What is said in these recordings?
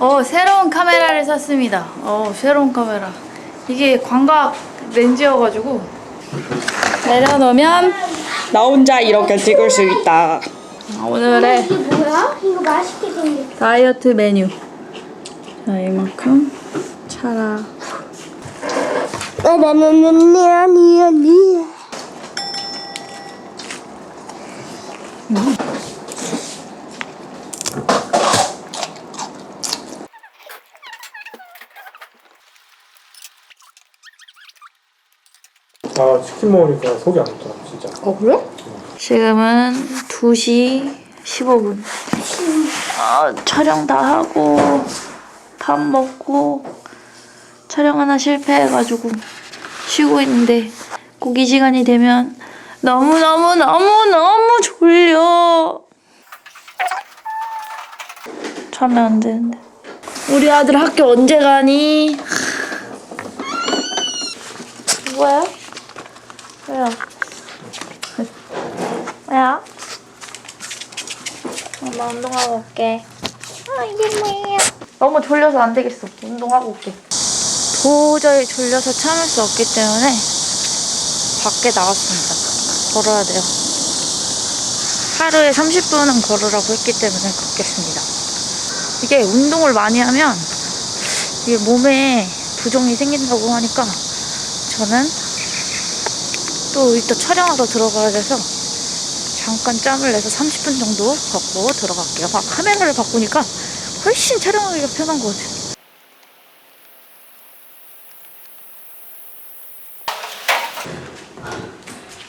어, 새로운 카메라를 샀습니다. 어, 새로운 카메라. 이게 광각 렌즈여가지고 내려놓으면 나 혼자 이렇게 찍을 수 있다. 오늘의 이게 뭐야? 이거 맛있게 생겼어. 다이어트 메뉴. 자, 이만큼 차라. 나나나나나나나. 아 치킨 먹으니까 속이 안 좋다 진짜 어, 그래? 지금은 2시 15분. 아, 촬영 다 하고, 밥 먹고, 촬영 하나 실패해가지고 쉬고 있는데, 꼭 이 시간이 되면 너무너무너무너무 졸려. 자면 안 되는데. 우리 아들 학교 언제 가니? 뭐야? 왜요? 왜요? 엄마 운동하고 올게. 아, 이게 뭐예요? 너무 졸려서 안 되겠어. 운동하고 올게. 도저히 졸려서 참을 수 없기 때문에 밖에 나왔습니다. 걸어야 돼요. 하루에 30분은 걸으라고 했기 때문에 걷겠습니다. 이게 운동을 많이 하면 이게 몸에 부종이 생긴다고 하니까 저는 또 이따 촬영하러 들어가야 돼서 잠깐 짬을 내서 30분 정도 걷고 들어갈게요. 아, 카메라를 바꾸니까 훨씬 촬영하기가 편한 것 같아요.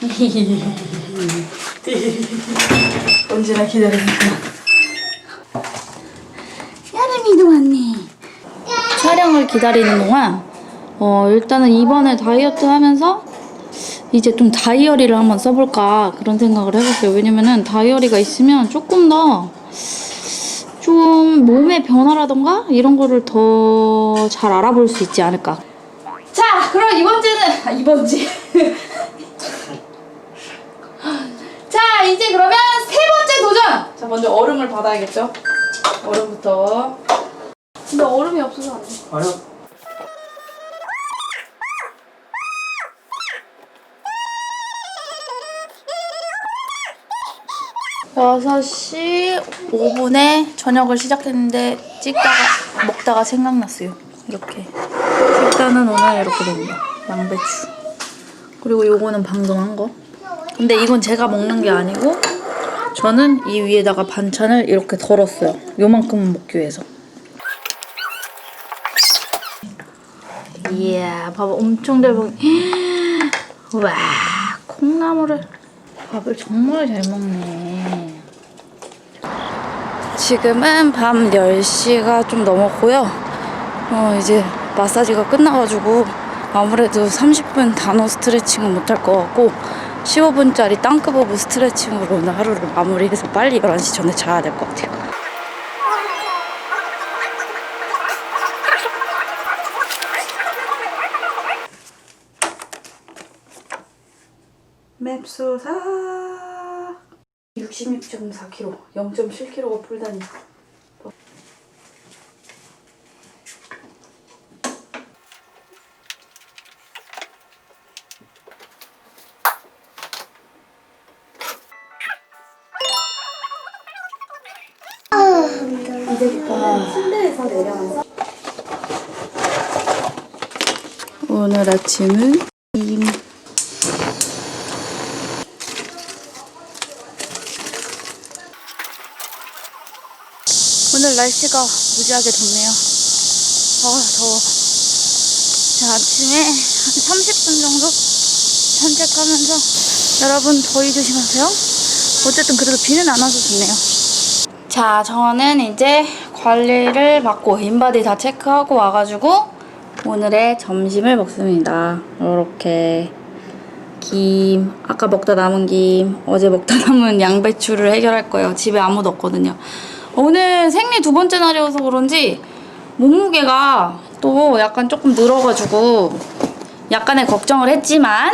언제나 기다리니까. 야름이도 왔네. 촬영을 기다리는 동안 어 일단은 이번에 다이어트 하면서 이제 좀 다이어리를 한번 써볼까 그런 생각을 해봤어요. 왜냐면은 다이어리가 있으면 조금 더 좀 몸의 변화라던가 이런 거를 더 잘 알아볼 수 있지 않을까. 자, 그럼 이번 주는 아, 이번 주. 자, 이제 그러면 세 번째 도전. 자, 먼저 얼음을 받아야겠죠? 얼음부터. 근데 얼음이 없어서 안 돼. 아니요. 6시 5분에 저녁을 시작했는데 찍다가 먹다가 생각났어요. 이렇게. 일단은 오늘 이렇게 됩니다. 양배추. 그리고 요거는 방금 한 거. 근데 이건 제가 먹는 게 아니고 저는 이 위에다가 반찬을 이렇게 덜었어요. 요만큼은 먹기 위해서. 이야 봐봐 엄청 잘 먹... 와 콩나물을 밥을 정말 잘 먹네. 지금은 밤 10시가 좀 넘었고요. 어, 이제 마사지가 끝나가지고 아무래도 30분 단호 스트레칭은 못할 것 같고 15분짜리 땅끝 오브 스트레칭으로 오늘 하루를 마무리해서 빨리 11시 전에 자야 될 것 같아요. 맵소사 66.4kg, 0.7kg가 풀다니. 오늘 아침은 김 오늘 날씨가 무지하게 덥네요. 아, 더워. 자, 아침에 한 30분 정도 산책하면서 여러분 더위 조심하세요. 어쨌든 그래도 비는 안 와서 좋네요. 자, 저는 이제 관리를 받고 인바디 다 체크하고 와가지고 오늘의 점심을 먹습니다. 이렇게 김, 아까 먹다 남은 김, 어제 먹다 남은 양배추를 해결할 거예요. 집에 아무도 없거든요. 오늘 생리 두 번째 날이어서 그런지 몸무게가 또 약간 조금 늘어가지고 약간의 걱정을 했지만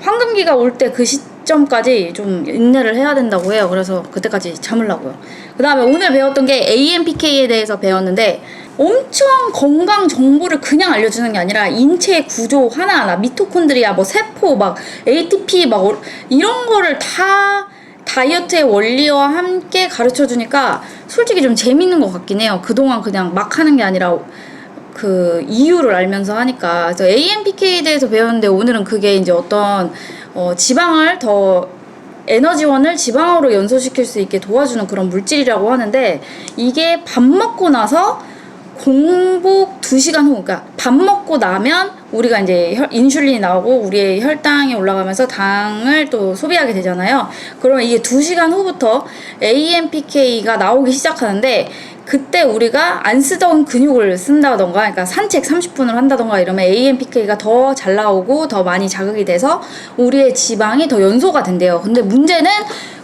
황금기가 올 때 그 시점까지 좀 인내를 해야 된다고 해요. 그래서 그때까지 참으려고요. 그 다음에 오늘 배웠던 게 AMPK에 대해서 배웠는데 엄청 건강 정보를 그냥 알려주는 게 아니라 인체 구조 하나하나 미토콘드리아 뭐 세포 막 ATP 막 어- 이런 거를 다 다이어트의 원리와 함께 가르쳐 주니까 솔직히 좀 재밌는 것 같긴 해요. 그동안 그냥 막 하는 게 아니라 그 이유를 알면서 하니까 그래서 AMPK에 대해서 배웠는데 오늘은 그게 이제 어떤 어, 지방을 더 에너지원을 지방으로 연소시킬 수 있게 도와주는 그런 물질이라고 하는데 이게 밥 먹고 나서 공복 2시간 후, 그러니까 밥 먹고 나면 우리가 이제 혈- 인슐린이 나오고 우리의 혈당이 올라가면서 당을 또 소비하게 되잖아요. 그러면 이게 2시간 후부터 AMPK가 나오기 시작하는데 그때 우리가 안 쓰던 근육을 쓴다던가, 그러니까 산책 30분을 한다던가 이러면 AMPK가 더 잘 나오고 더 많이 자극이 돼서 우리의 지방이 더 연소가 된대요. 근데 문제는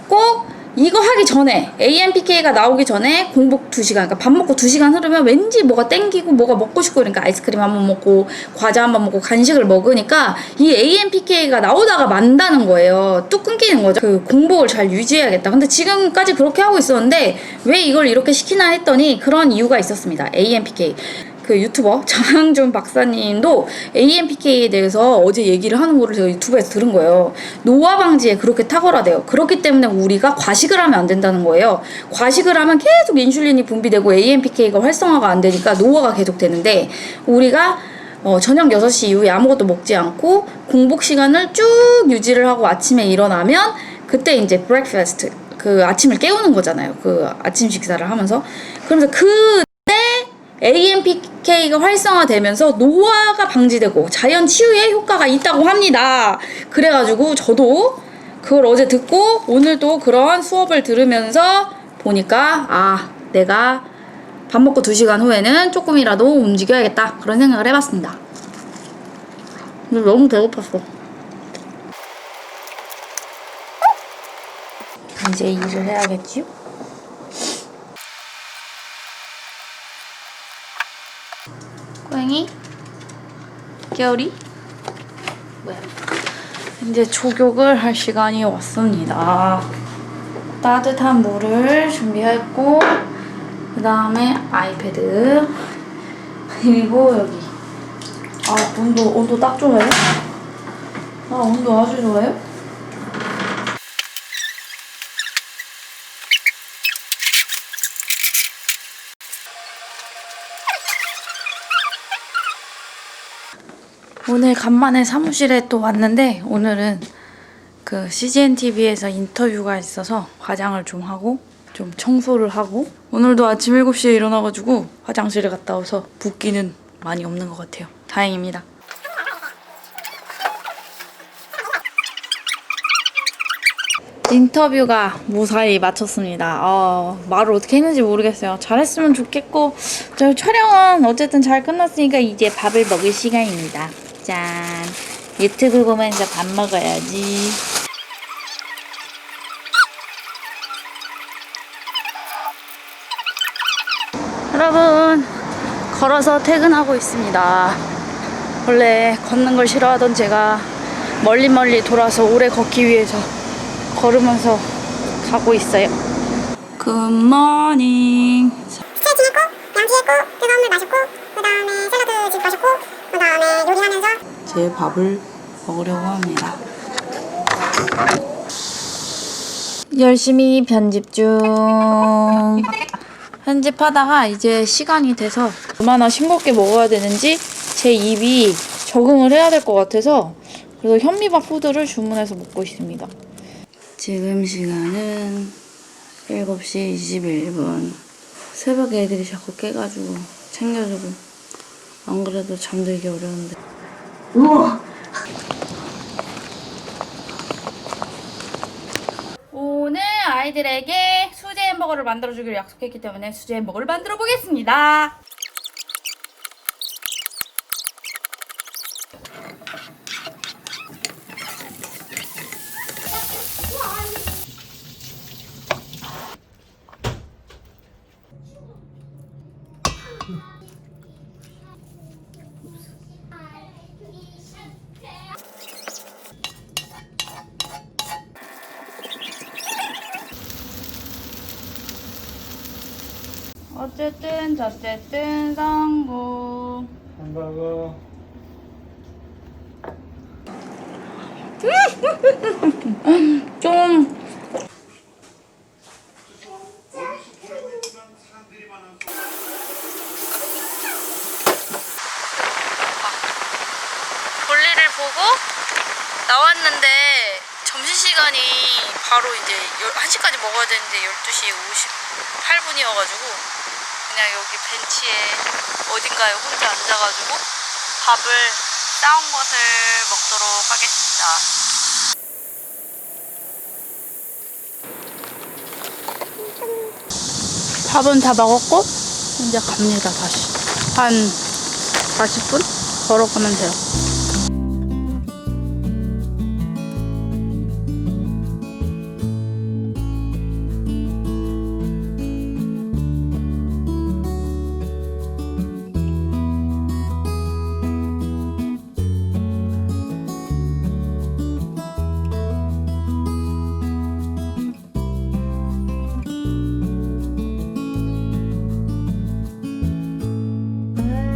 꼭 이거 하기 전에 AMPK가 나오기 전에 공복 2시간 그러니까 밥 먹고 2시간 흐르면 왠지 뭐가 땡기고 뭐가 먹고 싶고 그러니까 아이스크림 한 번 먹고 과자 한 번 먹고 간식을 먹으니까 이 AMPK가 나오다가 만다는 거예요. 뚝 끊기는 거죠. 그 공복을 잘 유지해야겠다. 근데 지금까지 그렇게 하고 있었는데 왜 이걸 이렇게 시키나 했더니 그런 이유가 있었습니다. AMPK. 그 유튜버 장항준 박사님도 AMPK에 대해서 어제 얘기를 하는 거를 제가 유튜브에서 들은 거예요. 노화 방지에 그렇게 탁월하대요. 그렇기 때문에 우리가 과식을 하면 안 된다는 거예요. 과식을 하면 계속 인슐린이 분비되고 AMPK가 활성화가 안 되니까 노화가 계속 되는데 우리가 어, 저녁 6시 이후에 아무것도 먹지 않고 공복 시간을 쭉 유지를 하고 아침에 일어나면 그때 이제 브렉퍼스트 그 아침을 깨우는 거잖아요. 그 아침 식사를 하면서 그러면서 그 AMPK가 활성화되면서 노화가 방지되고 자연 치유에 효과가 있다고 합니다. 그래가지고 저도 그걸 어제 듣고 오늘도 그런 수업을 들으면서 보니까 아 내가 밥 먹고 2시간 후에는 조금이라도 움직여야겠다 그런 생각을 해봤습니다. 근데 너무 배고팠어. 이제 일을 해야겠지요? 고양이? 겨울이? 뭐야? 이제 조격을 할 시간이 왔습니다. 따뜻한 물을 준비했고 그 다음에 아이패드 그리고 여기 아 온도 온도 딱 좋아요? 아 온도 아주 좋아요? 오늘 간만에 사무실에 또 왔는데 오늘은 그 CGN TV에서 인터뷰가 있어서 화장을 좀 하고 좀 청소를 하고 오늘도 아침 7시에 일어나가지고 화장실에 갔다 와서 붓기는 많이 없는 것 같아요. 다행입니다. 인터뷰가 무사히 마쳤습니다. 어, 말을 어떻게 했는지 모르겠어요. 잘했으면 좋겠고, 저 촬영은 어쨌든 잘 끝났으니까 이제 밥을 먹을 시간입니다. 짠. 유튜브 보면서 밥 먹어야지. 여러분, 걸어서 퇴근하고 있습니다. 원래 걷는 걸 싫어하던 제가 멀리 멀리 돌아서 오래 걷기 위해서 걸으면서 가고 있어요. 굿모닝. 스트레칭 했고 양치 했고 뜨거운 물 마셨고 그 다음에 샐러드 집 마셨고 그 다음에 요리하면서 제 밥을 먹으려고 합니다. 열심히 편집 중. 편집하다가 이제 시간이 돼서 얼마나 싱겁게 먹어야 되는지 제 입이 적응을 해야 될 것 같아서 그래서 현미밥 푸드를 주문해서 먹고 있습니다. 지금 시간은 7시 21분. 새벽에 애들이 자꾸 깨가지고 챙겨주고 안 그래도 잠들기 어려운데 오늘 아이들에게 수제 햄버거를 만들어 주기로 약속했기 때문에 수제 햄버거를 만들어 보겠습니다. 어쨌든 어쨌든 성공. 햄버거. 좀 볼일을 보고 나왔는데 점심시간이 바로 이제 1시까지 먹어야 되는데 12시 58분이어가지고 그냥 여기 벤치에 어딘가에 혼자 앉아가지고 밥을 싸온 것을 먹도록 하겠습니다. 밥은 다 먹었고 이제 갑니다 다시. 한 40분? 걸어가면 돼요